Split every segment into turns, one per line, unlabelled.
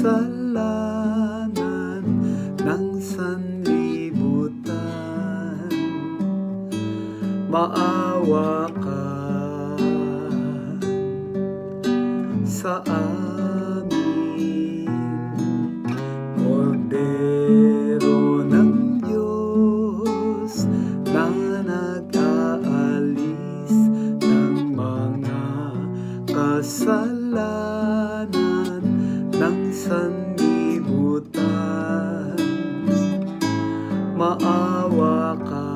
kasalanan ng sanlibutan. Maawa ka sa amin, Kordero ng Diyos na nag-aalis ng mga kasalanan isang sandibutan maawa ka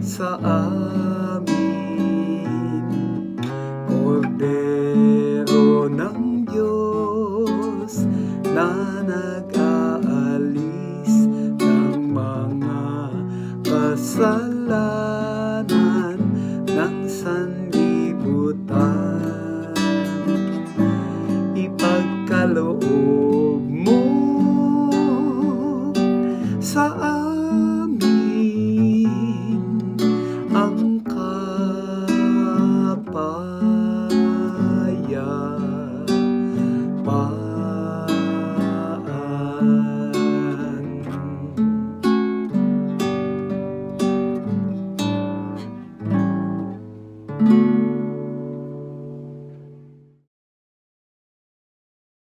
sa amin. Kordero ng Diyos na nag-aalis ng mga kasalanan ng sandibutan loob mo sa amin ang kapayapaan thank you